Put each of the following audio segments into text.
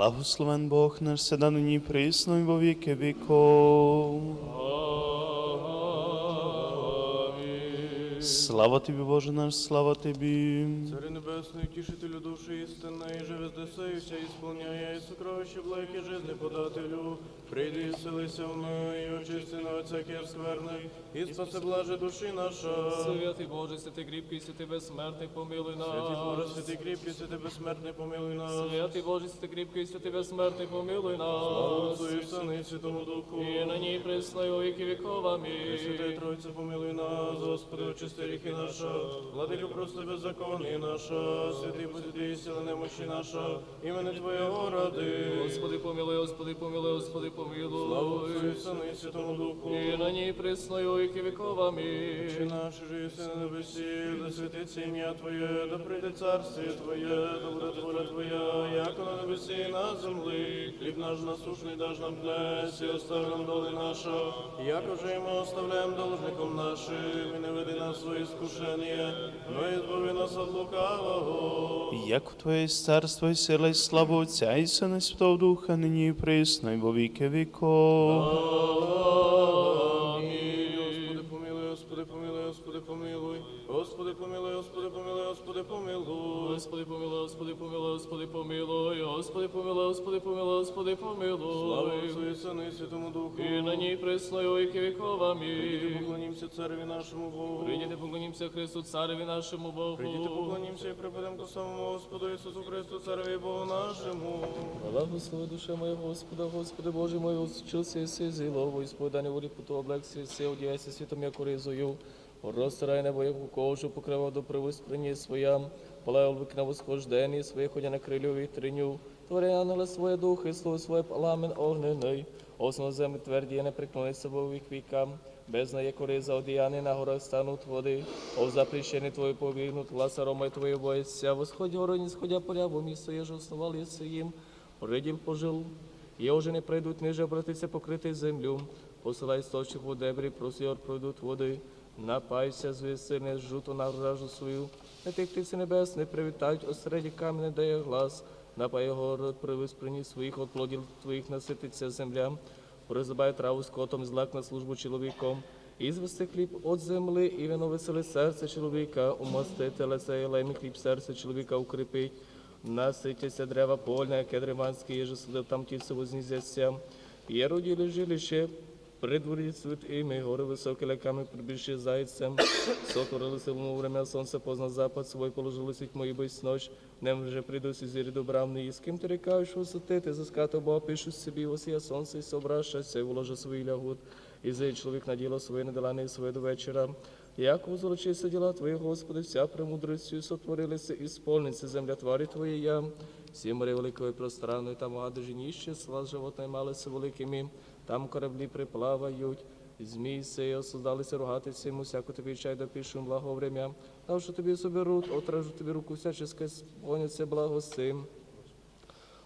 Благословен Бог наш седа нині присно і во віки віков. Слава тобі, Боже наш, слава тобі. Царь небесный, утешителю души истинной, же вездесеюся, исполняя и сокровище благи жизни подателю, прийди и вселися в мы, и очисти на от всяких скверны, и спаси блаже души наша. Святий Боже, святий кріпкий, святий безсмертний, помилуй нас. Святий Боже, святий кріпкий, святий безсмертний, помилуй нас. Святий Боже, святий кріпкий, святий безсмертний, помилуй Слава нас. Отцу і Сину, і Святому Духу. І на ній присною віки віков. Амінь. Святий Тройце, помилуй нас, Господи, очисти ріхи наша, владико прости беззаконні наша, святий посвяти, сила немощі наша, імени Твоєго ради. Господи, помилуй, Господи, помилуй, Господи, Слава Отцу помилуй. і Сину, і Святому Духу. І на ній присною віки віков. Отче Амінь. наш, же єси на небесі, да святиться ім'я Твоє, да прийде царствіє Твоє, да буде воля Твоя, як на небесі і на землі. Хліб наш насушний даж нам днес, і остави нам доли наша, як уже і ми оставляємо должником нашим, свої скушення, но і збави нас від лукавого. Як в Твоє царство і сила і слава Отця і Сина і Святого Духа, нині і присно і во віки віков. Господи, помилуй, Господи, помилуй, Господи, помилуй, Господи, помилуй, Господи, помилуй, Господи, помилуй. Господи, помилуй, Господи, помилуй, Господи, помилуй. Господи, помилуй, Господи, помилуй, Господи, Слава помилуй. Отцу і Сину, і Святому Духу. І на ній присною віки віков. Прийдіть, Амінь. поклонімося цареві нашому Богу. Поклонімося Христу, цареві нашому Богу. Прийдіть, поклонімося і припадемо до самому Господу Ісусу Христу, цареві Богу нашому. Благослови душа моя Господа, Господи Боже мой, усчился си зилово, исповедание воли путу облегся, се одяйся світом, як оризою. Розтирай небо, яку кожу, покрива до привосприні своя, палай на восхожденні своє, ходя на крилю вітриню. Твори ангела своє духи, слово своє паламен огнений. Основ землі тверді, не приклониться во вік вікам. Без неї кориза одіяни на горах стануть води, о запрещені твої повігнуть, глас арома твої боїться, восходь гороні, сходя поля, бо місто є ж основали їм, Риділ пожил, і уже не прийдуть, ниже обратиться покрити землю, посилай сточок у дебрі, просіор пройдуть води, напайся звіси, не жуто на вражу свою, не тих птиці небес, не привітають, осереді камінь дає глас, напай город, привис приніс своїх, от плодів твоїх насититься земля, призивай траву скотом, злак на службу чоловіком, і звести хліб от земли, і вино веселе серце чоловіка, Умости лице, і лемі хліб серце чоловіка укріпить. Наситяться дерева польне, кедриманське, єже садив там тіце вознізяться. Є роділі жилище, придворі світ ім'я, гори високі леками прибільші зайцем. Сотворили силому время, сонце позна запад, свой положили сіть мої без ночь. Нем вже прийдуть і зірі добравний, і з ким ти рікаєш висотити, заскати Бога пишуть собі, осія сонце і собращаться, і вложи свій лягут. І зей чоловік на діло своє недолане своє до вечора. Як узолочися діла Твої, Господи, вся премудростю сотворилися і сповниться земля тварі Твоєя. Всі морі великої пространної, там гади жініще, села животне малися великими, там кораблі приплавають. Змій сея создалися ругатися йому, всяку тобі чай да пишем благо время. Що тобі соберуть, отражу тобі руку всяческа, сповняться благостим.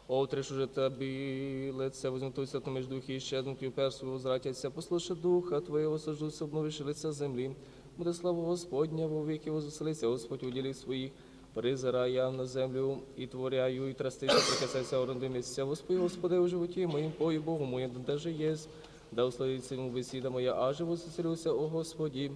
Отриш уже тобі лице вознятуся то між духи і щезнуть, і вперше возвратяться. Послушай духа Твоєго, сождуся, обновиш лиця землі. Буде слава Господня, во віки возвеселися, Господь у ділі своїх. Призирай я на землю і творяю, і трастися, прикасайся оренди місця. Господи, Господи, у животі моїм пою Богу моє, де же єсть. Да условиться йому бесіда моя, аже возвеселюся, о Господі.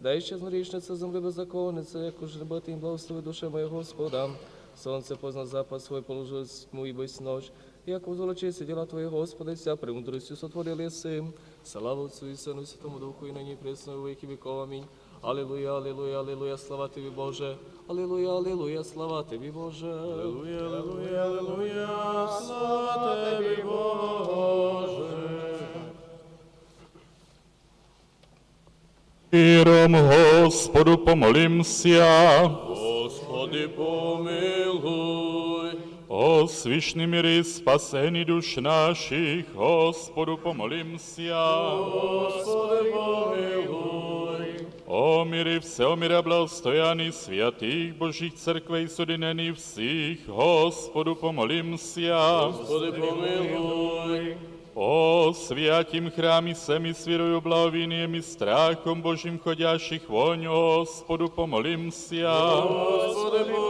Дай ще знорічниця земли беззаконниця, як уж небати їм благослови душа моя Господа. Сонце позна запад свой положил тьму и без ночь. Як узолочися діла Твої, Господи, вся премудростю сотворили си. Слава Отцу і Сину, і Святому Духу, і нині присно, у віки віков. Амінь. Алілуя, алілуя, алілуя, слава Тобі, Боже. Алілуя, алілуя, слава Тобі, Боже. Аллилуйя, аллилуйя, аллилуйя, слава Тобі, Боже. Миром Господу помолимся. Господи, помилуй. О свішний мири спасені душ наших, Господу помолимся. Господи, помилуй. О мири всього мира благостояний святих Божих церквей соединені всіх, Господу помолимся. Господи, помилуй. О святім храмі семі з вірою, благовінієм і страхом Божим ходящих вонь, Господу помолимся. Господи, помилуй.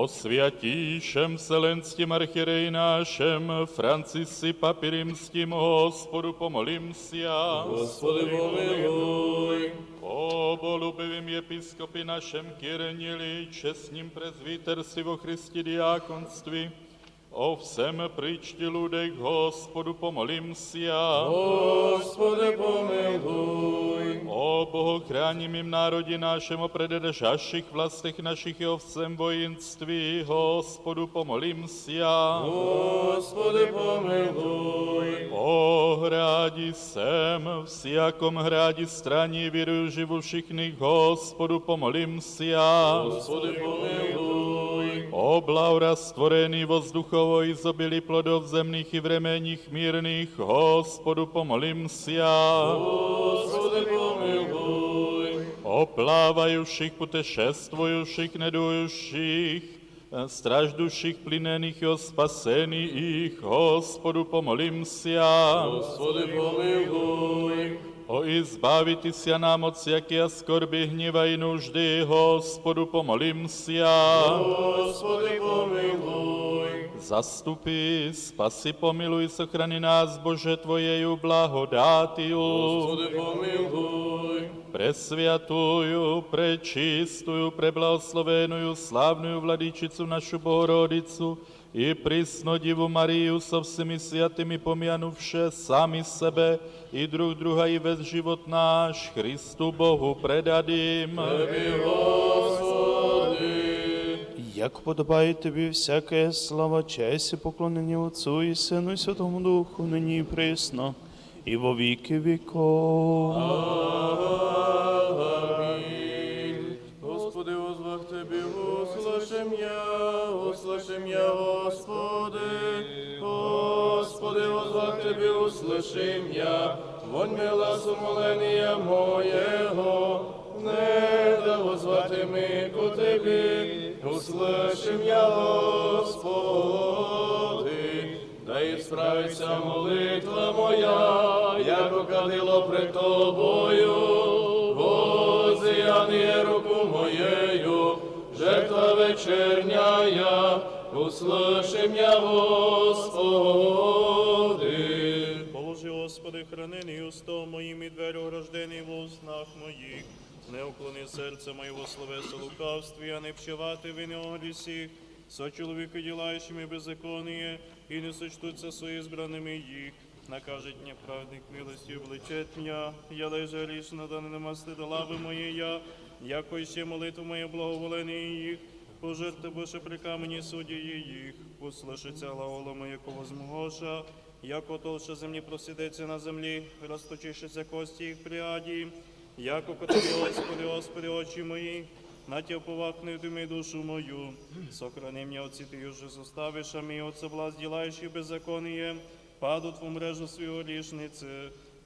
О о святейшем Вселенским архиерее нашем Францисе Папе Римским, Господу помолимся. Господи, помилуй. О болюбивім єпископі нашим Кирнілі, чеснім презвітерстві во Христі діаконстві, о всем причті людях, Господу помолимся. Господи, помилуй. О богохранімім народі нашим, о предержащих властях наших і о всем воїнстві, Господу помолимся. Господи, помилуй. О граді сем, всяком граді страні вірую живущих них, Господу помолимся. Господи, помилуй. О блаура створеný воздухово изобилí плодов земných i vremeních mírných, Господу помолимся. Господи, помилуй. О плавающих, путешествующих, недующих, страждущих, пленеných и о спасении их, Господу помолимся. Господи, помилуй. O izbaviti sja nam od sjakija skorbi, hnjeva i nuždi, Gospodu pomolim sja. Gospodi pomiluj. Zastupi, spasi, pomiluj, sohrani nás, Bože Tvojeju blahodátiu. Gospodi pomiluj. Presviatuju, prečistuju, preblahoslovenuju, slavnuju vladičicu našu Bohorodicu, i prisno Divu Mariju so všemi svatými pomjanuvše sami sebe i druh druha i vez život náš Christu Bohu predadim. Як подобає тобі всяке слава, честь і поклонення Отцу і Сину і Святому Духу, нині і присно, і во віки віков. Аминь. Тебе, услышим я, вонь мила сумоления моего, не да возвати ми ко Тебе, услышим я, Господи. Да і справиться молитва моя, як кадило пред Тобою, Возияніє руку моєю, жертва вечерняя, услышим я, Господи. Хранений устом моїм і двері ограждені в уснах моїх. Не уклони серце моєго словеса лукавстві, а не вщавати вини огрісіх, со чоловіка ділаючими беззаконие, і не сочтуться свої збраними їх. Накажет мне праведник милостью обличет я лежа рішно, да не нема стида лави моєя, яко ще молитву моє благоволення їх, пожерти Боже при камені суддії їх, услышиться глаголом якого змогоша, яко толще землі просидеться на землі, розточишиться кості їх пряді, яко котобі, Господи, Господи, очі мої, на Тя повакни ти душу мою, сохрани меня от ти уже составиш, а мій от соблазн ділаючи беззаконие, падут в мрежу свою лішниці,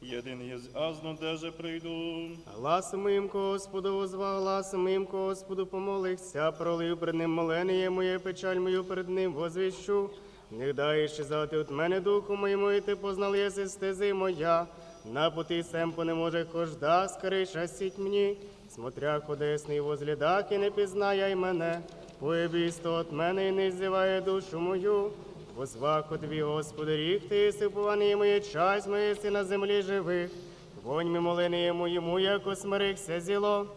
єдин є азно, деже прийду. Гласом моїм Господу возвав, гласом моїм Господу помолився, пролив перед ним молення моє, печаль мою перед ним возвіщу. Не дай щезати от мене духу моєму, і ти познал єси стези моя. На пути семпо не може хожда, скориша сіть мені. Смотря ходесний возглядак і не пізнає мене. Поєбісто от мене і не зіває душу мою. Возваку тобі, Господи, рік ти єси пований моє час, моє си на землі живих. Вонь ми молини моєму, яко смирихся зіло,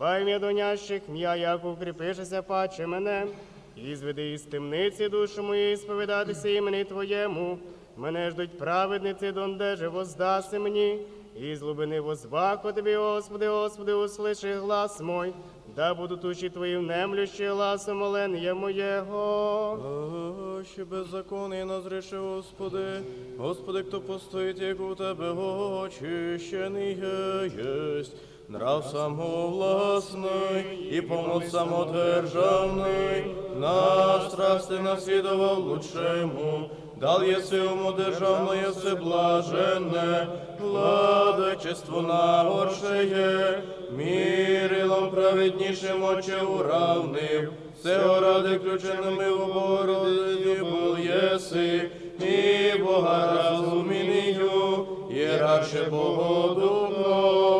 і м'я донящих м'я, як укріпишеся паче мене, і зведи із темниці душу мою, і сповідатися імені Твоєму. Мене ждуть праведниці, дондеже воздаси мені, і з глибини возваку тобі, Господи, Господи, услиши глас мой, да будуть уші твої внемлющі гласом молення моєго. Ще беззаконний назреше, Господи, Господи, хто постоїть, як у Тебе очищений єсть. Нрав самовласний і помот самодержавний, на страсти наслідував лучшему, дал єси уму державне, єси блаженне, владичество нагоршеє, мірилом праведнішим оче уравнив, Всього ради включеними в Богородиці був єси, і Бога разумінію, і радше Богодухновенне.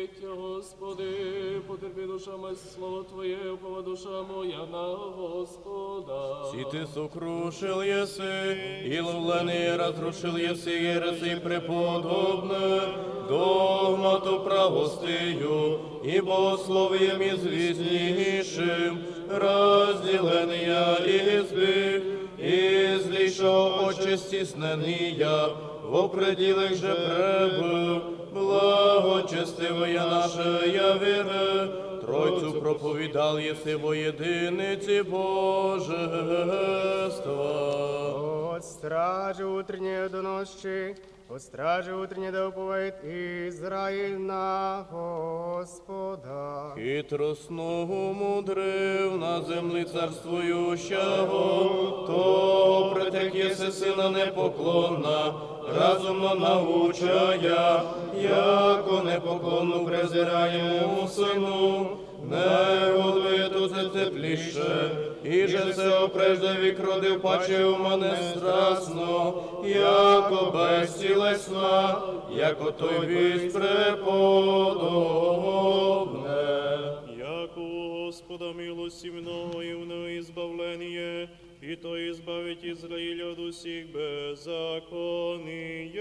І мене ради Твої потерпи, молиття, Господи, потерпи душа моя, слово Твоє, упова душа моя на Господа. И ты сокрушил еси, и ловленый разрушил еси, ереси преподобны, догмату правостию, и богословием известнейшим, разделения избы, и злейшего отче стеснения, в пределах же пребыл, благочестивая наша я вера, Тройцю проповідал єси во єдиниці Божества. От стражи утренней до ночи, от стражи утренней да уповает Израиль на Господа. Хитросного мудрив на землі царствующого, то претек єси сина непоклонна, разумно научая, яко непоклонну презираємо сину, не годує тут це тепліше, і же це опрежда вік паче у мене страсно, яко безцілесна, яко той вість преподобне. Господа милості много і в него избавление, и то избавить Израиля от усіх беззаконий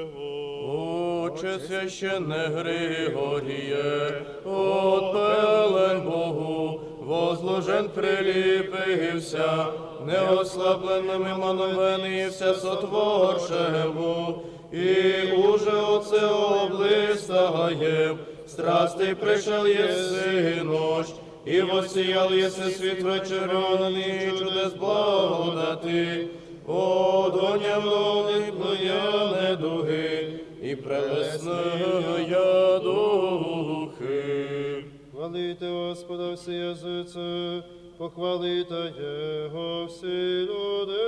Его. Отче священне Григоріє, от пелен Богу, возложен приліпився, неослабленими мановенився сотворшему, і уже оце облистаєм, страстей пришел єси ночь, і восіял єси світ вечероний, чудес благодати, о, доня влони плеяне дуги, і прелесна духи. Хвалите Господа всі язиці, похвалите Його всі люди.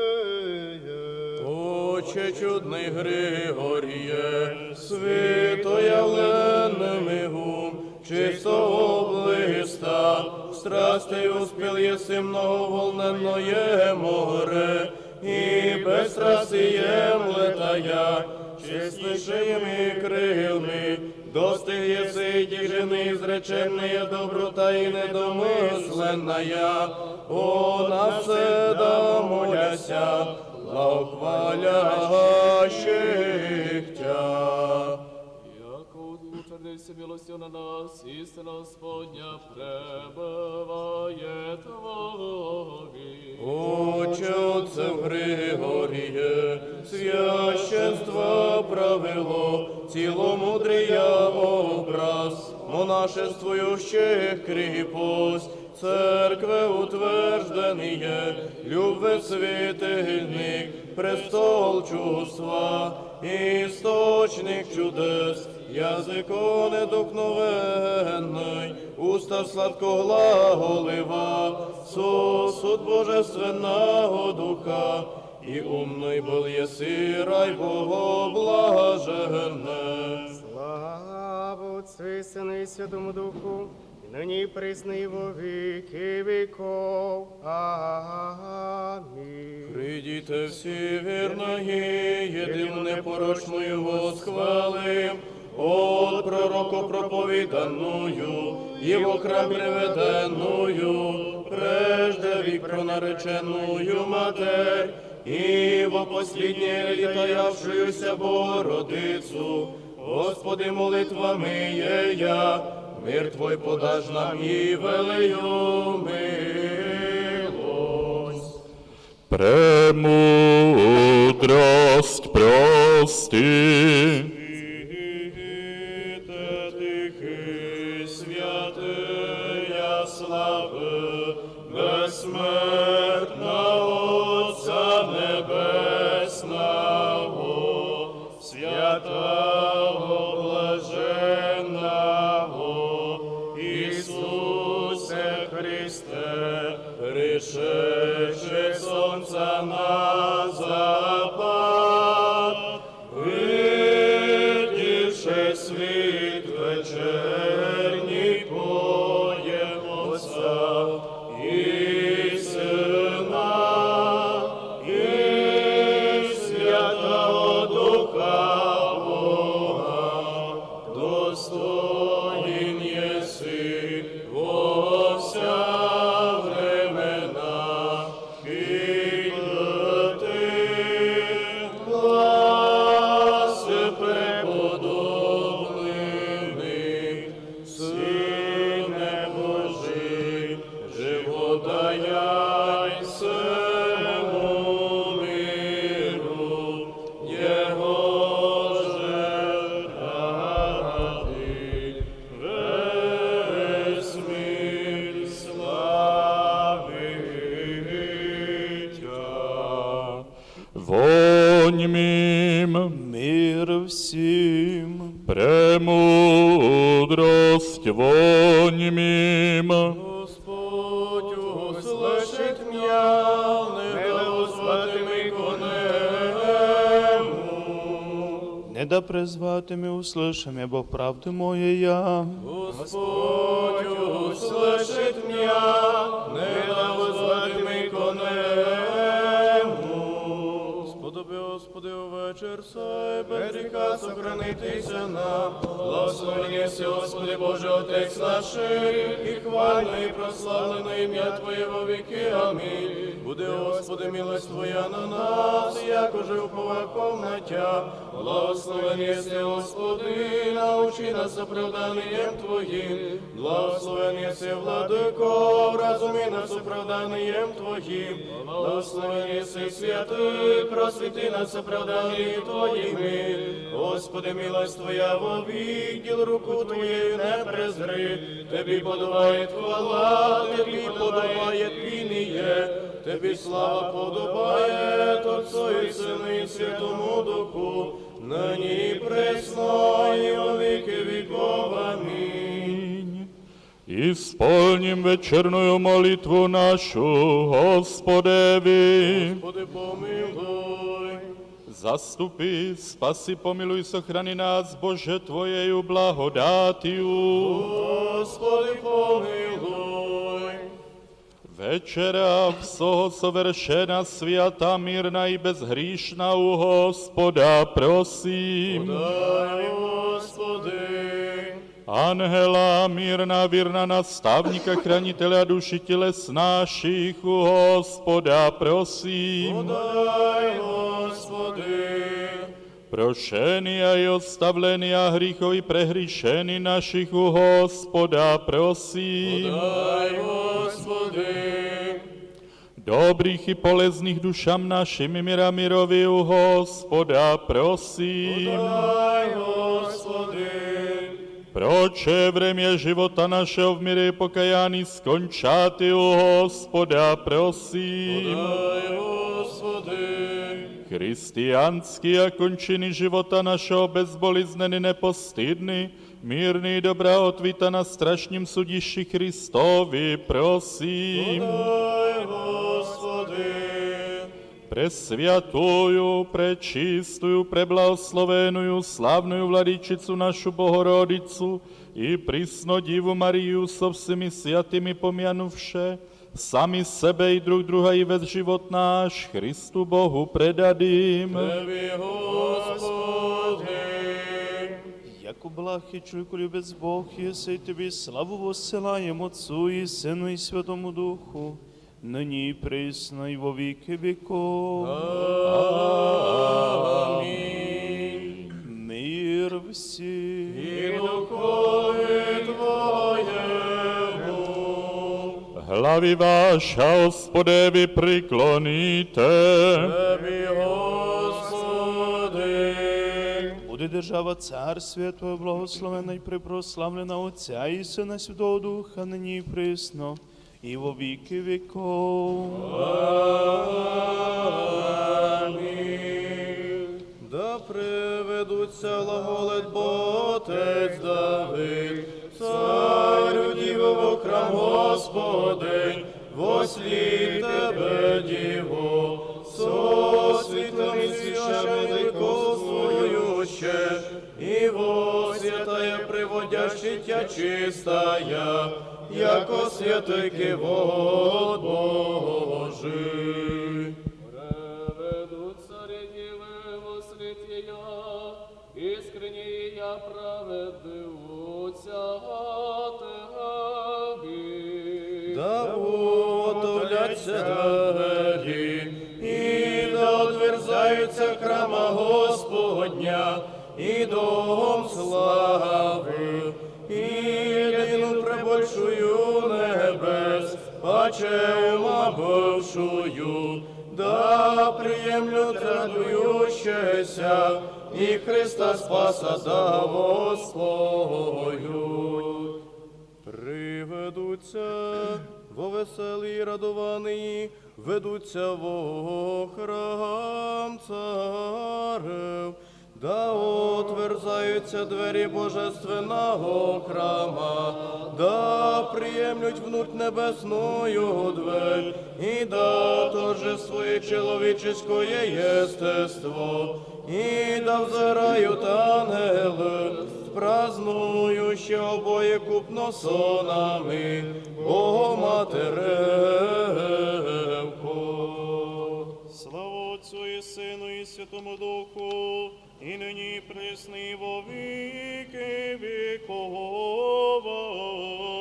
Отче чудний Григоріє, святоявлене мигу, чистого блиста, страстей успіл єси многоволненное море, і без страсти є безстрастієм летая, чеснішими крилми, достиг єси ті жени, зреченная доброта і недомисленная, о, на все домоляся, Тя. Утвердився милостю на нас, істина Господня пребыває Твої. Отче Отце Григоріє, священство правило, ціломудрия образ, монашествующих кріпость, церкве утвержденіє, любе світильник, престол чувства, істочник чудес, язико недокновенний, уста сладкоглаголива, сосуд Божественного Духа, і умний был єси рай Бого блаженне. Слава Отцу і Сину і Святому Духу, нині і во віки віков. Амінь. Придіте всі вірної, єдину непорочною восхвалим, от пророку проповіданную, і в окрам приведенную, прежде вік пронареченую матерь, і во последнє літаявшуюся Богородицу, Господи, молитвами є я, мир Твой подаж нам і велею милость. Премудрость призвати ми услышим, я, бо правди моя. Господь услышит меня, не дозвати Господи, увечір сай, без сохранитися нам. Благословення си, Господи, Боже, Отець наший, і хвально, і прославлено ім'я Твоє во віки. Амінь. Буде, Господи, милость Твоя на нас, як уже уповаком на Тя. Благословення си, Господи, научи нас оправданням Твоїм. Благословення си, Владико, разумі нас оправданням Твоїм. Благословення си, святий, просвіти нас оправданням Твоїми. Господи, милость Твоя вовік, діл руку Твоєю не презри. Тобі подобає хвала, Тобі подобає пініє. Тобі слава подобає Отцу і Сину і Святому Духу, нині і пресно, і во віки віков. Амінь. Исполним вечерную молитву нашу Господеви. Господи, помилуй. Zastupy, spasy, pomiluj, sochrani nás, Bože, Tvojeju blahodátiu. Hospody, pomiluj. Večera vsoho soveršena, sviata, mirna i bezhříšna u hospoda, prosím. Podaj, hospody. Anhela, mírna, virna, nastavníka, chranitele a dušitele s u hospoda, prosím. Podaj, hospody. Prošený a i odstavlený a hříchovi prehříšeny našich u hospoda, prosím. Podaj, hospody. Dobrých i polezných dušam našimi míra mirovi u hospoda, prosím. Podaj, hospody. Proč je vremě života našeho v mire pokajání pokajani u Hospoda? Prosím. Podaj, Gospode. A končiny života našeho bezbolizneni, nepostydny, mírný, dobrá otvita na strašním sudiši Kristovi, prosím. Podaj, Prečistую, preblahosloveную, slavную vladičicu našu Bohorodicu i prisno Divu Mariju so všemi svatými pomjanuvše, sami sebe i druh druha i vec život náš Christu Bohu predadím. Тебі, Господи. Яко благ і чуйку любець Бог, єси тобі славу воссилаєм Отцу і Сину і Святому Духу, нині і присно, і во віки віков. Амінь. Мир всім. І духові Твоєму. Hlavy váša, hospodevi, prikloníte. Тебі, Господи. Буде держава царствія Твого благословена і припрославлена Отця і Сина Святого Духа, нині і присно, і во віки віков. Амінь. Да приведуться глаголет Бо Отець Давид, царю дівово храм Господень, вослід тебе, діво, со світлими свічами великою ще, і во святая приводящитя чистая, яко святий кивот Божий. Паче ума бывшую, да приемлют радующаяся, і Христа Спаса да свою. Приведуться во веселі радовані, ведуться во храм царев, да отверзаються двері божественного храма, да приємлють внуть небесною дверь, і да торжествує чоловіческое єстество, і да взирають ангели, празднуючи обоє купно сонами, Богоматеревку. Слава Отцу і Сину і Святому Духу, і нині присни во віки віков.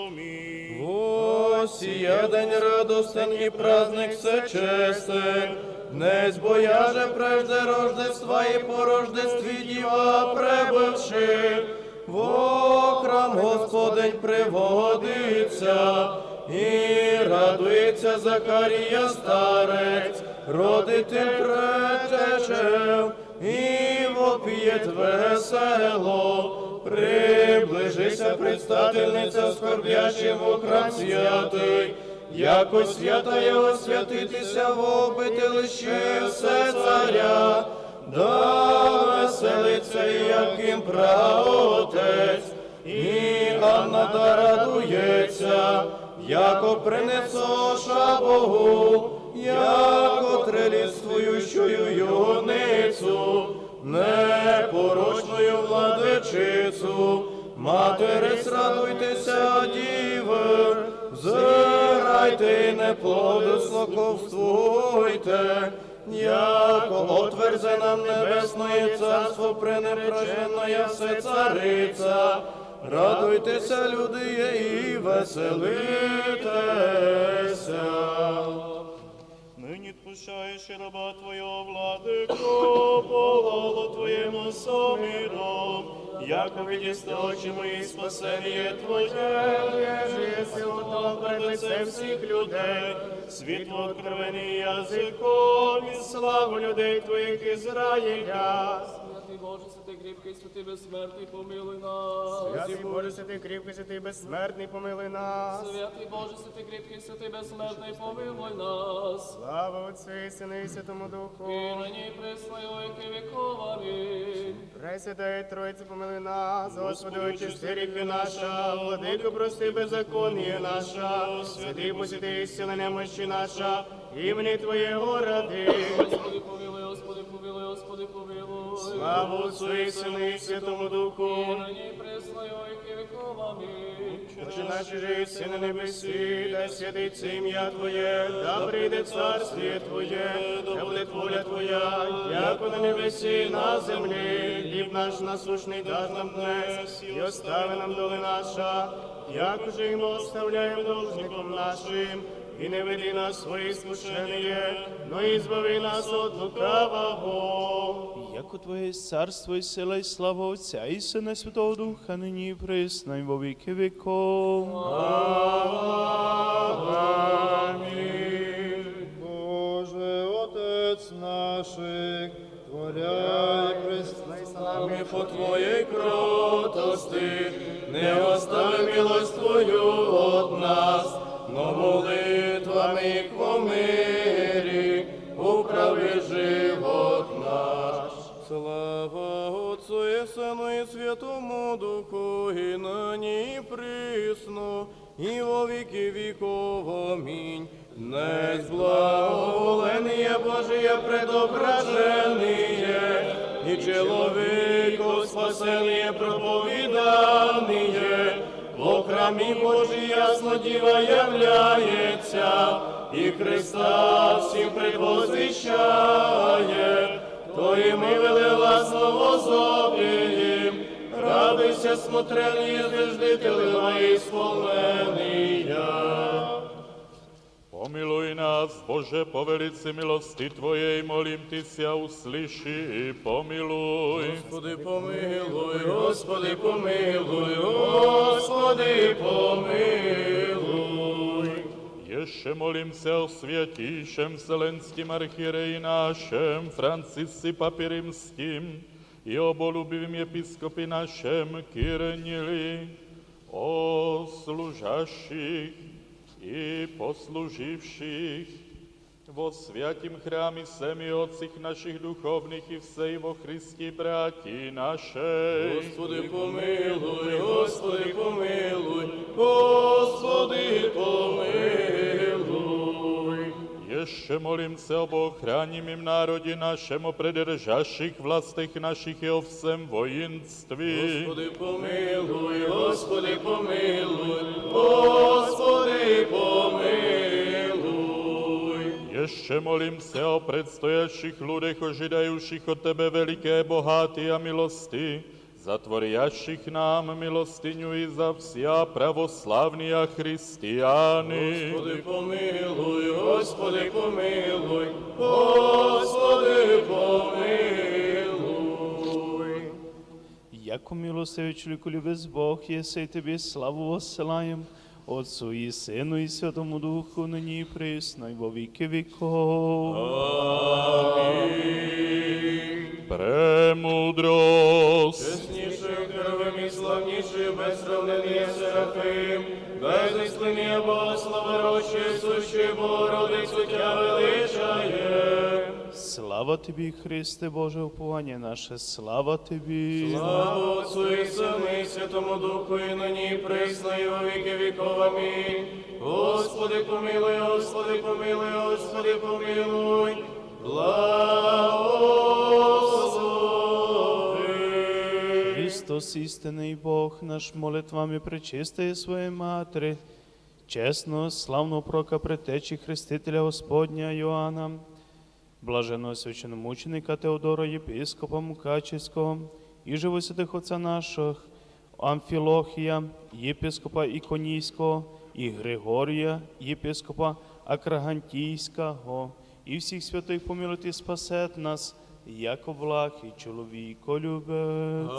Амінь. Осія день радостен і праздник всечестен, Днесь бояже прежде Рождества і по Рождестві діва пребивши, во храм Господень приводиться, і радується Закарія старець, родитель предтечев, і вопієт весело, приближися предстательниця скорбящим храм святий, яко святая освятитися в обителищі все царя, да веселиться, яким праотець, і Анна да радується, яко принесоша Богу, яко треліствуючую юницю, непорочною владичицю, Матерись, радуйтеся, діви, взирайте, і не плодослоковствуйте, яко отверзе нам небесне царство пренепраженая все цариця. Радуйтеся, люди, і веселитеся. І раба Твого, владико, пололо Твоєму somіrom, яко відісти очі мої спасення Твоє, Єси ото перед лицем всіх людей, світло откровені язиком і славу людей Твоїх Ізраїля. Святий Боже, святий кріпкий, святий безсмертний, помилуй нас. Святий Боже, святий кріпкий, святий безсмертний, помилуй нас. Святий Боже, святий кріпкий, святий безсмертний, помилуй нас. Слава Отцю і Сину і Святому Духу. І нині присною віки віков. Амінь. Пресвятая Тройця, помилуй нас, Господи, очисти гріхи наша, владико, прости беззаконніє наша, святий посвяти зцілення мощі наша, імені Твоєго ради. Отцю і Сину і Святому Духу. І нині присною віки віков. Отче наші жив, си на небесі, да святиться ім'я Твоє, да прийде царствіє Твоє, да буде воля Твоя, яко на небесі, на землі, хліб наш насушний даж нам днес, і остави нам доли наша, як уже і ми оставляємо должником нашим, і не веди нас свої скушення, но і збави нас от лукавого. Яко Твоє царство і сила і слава Отця і Сина і Святого Духа, нині і присно, і во віки віков. Боже, Отець наших, творя і по Твоїй кротости, не остави милость Твою от нас, но молитвами к Сину і Святому Духу, і нині і присно, і во віки віков. Амінь. Днес благоволение Божие предображение, и человеку спасение проповедание, во храмі ясно діва являється, і Христа всім предвозвіщає, то і ми велела слово зопієм, радуйся, смотрені, заждителі мої сповнения. Pomiluj nás, Bože, po velici milosti Tvojej, molím Ty ся uslyši i pomiluj. Господи, помилуй, Господи, помилуй, Господи, помилуй. Ještě molím se o světíšem Vselenským archireji našem, Francisci papi rimským, i o bolubivým episkopi našem Kyrnili, o služaších i posluživších во святім храмі семі отців наших духовних і все і во Христі браті нашей. Господи, помилуй, Господи, помилуй, Господи, помилуй. Еще молимся об охранимом народе нашем, о придержащих властях наших и о всем воинстве. Господи, помилуй, Господи, помилуй, Господи, помилуй. Ještě molím se o predstojačích ľudech ožidajuších od Tebe veliké bohaty a milosti, zatvorjaších nám milostinju i za vsia pravoslavnija hristijány. Gospodi pomiluj, Gospodi pomiluj, Gospodi pomiluj. Jako milosevich, koliko ljubez Bog, jese i slavu oselajem, Отцу і Сину і Святому Духу, нині присно, і во віки віков. Премудрость. Чеснішою херовим і славнішою, без сравнення Серафим, без мислення Богослава рочі, сущої Богородицю Тя величає. Слава тобі, Христе, Боже, уповання наше, слава тобі. Слава Отцу і Сину і Святому Духу, і нині присно, і во віки віков. Амінь. Господи, помилуй, Господи, помилуй, Господи, помилуй. Благослови. Христос, істинний Бог, наш молитвами причистає своєї матері, чесного, славного прока предтечі Хрестителя Господня Йоанна, блаженного священомученика Теодора, єпископа Мукачівського, і живосвятих отця наших, Амфілохія, єпископа Іконійського, і Григорія, єпископа Акрагантійського, і всіх святих помилуйте спасет нас, як благ і чоловіко любець.